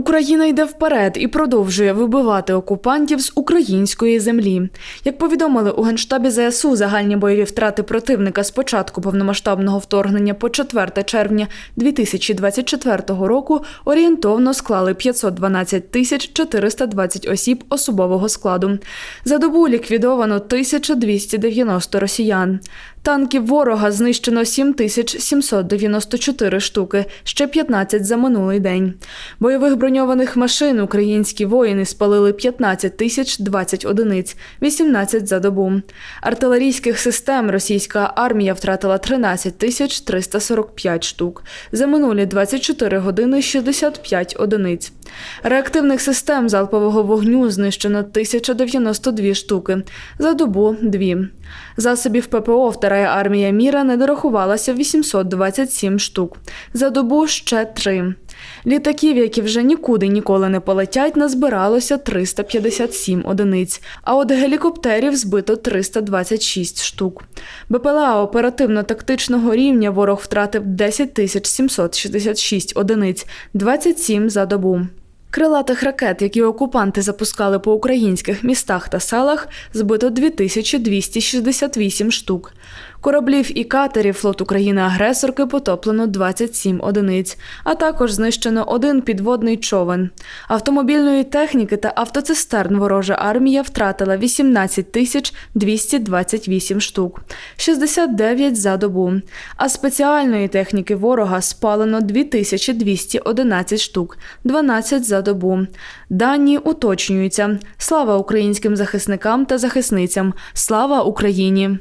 Україна йде вперед і продовжує вибивати окупантів з української землі. Як повідомили у генштабі ЗСУ, загальні бойові втрати противника з початку повномасштабного вторгнення по 4 червня 2024 року орієнтовно склали 512 тисяч 420 осіб особового складу. За добу ліквідовано 1290 росіян. Танків ворога знищено 7794 штуки, ще 15 за минулий день. Бойових броньованих машин українські воїни спалили 15 тисяч 20 одиниць, 18 за добу. Артилерійських систем російська армія втратила 13 тисяч 345 штук. За минулі 24 години 65 одиниць. Реактивних систем залпового вогню знищено 1092 штуки, за добу – 2. Засобів ППО Вторая армія міра не дорахувалася 827 штук, за добу ще 3. Літаків, які вже нікуди ніколи не полетять, назбиралося 357 одиниць, а от гелікоптерів збито 326 штук. БПЛА оперативно-тактичного рівня ворог втратив 10 тисяч 766 одиниць, 27 за добу. Крилатих ракет, які окупанти запускали по українських містах та селах, збито 2268 штук. Кораблів і катерів флот України-агресорки потоплено 27 одиниць, а також знищено один підводний човен. Автомобільної техніки та автоцистерн ворожа армія втратила 18 тисяч 228 штук, 69 за добу. А спеціальної техніки ворога спалено 2211 штук, 12 за добу. Дані уточнюються. Слава українським захисникам та захисницям! Слава Україні!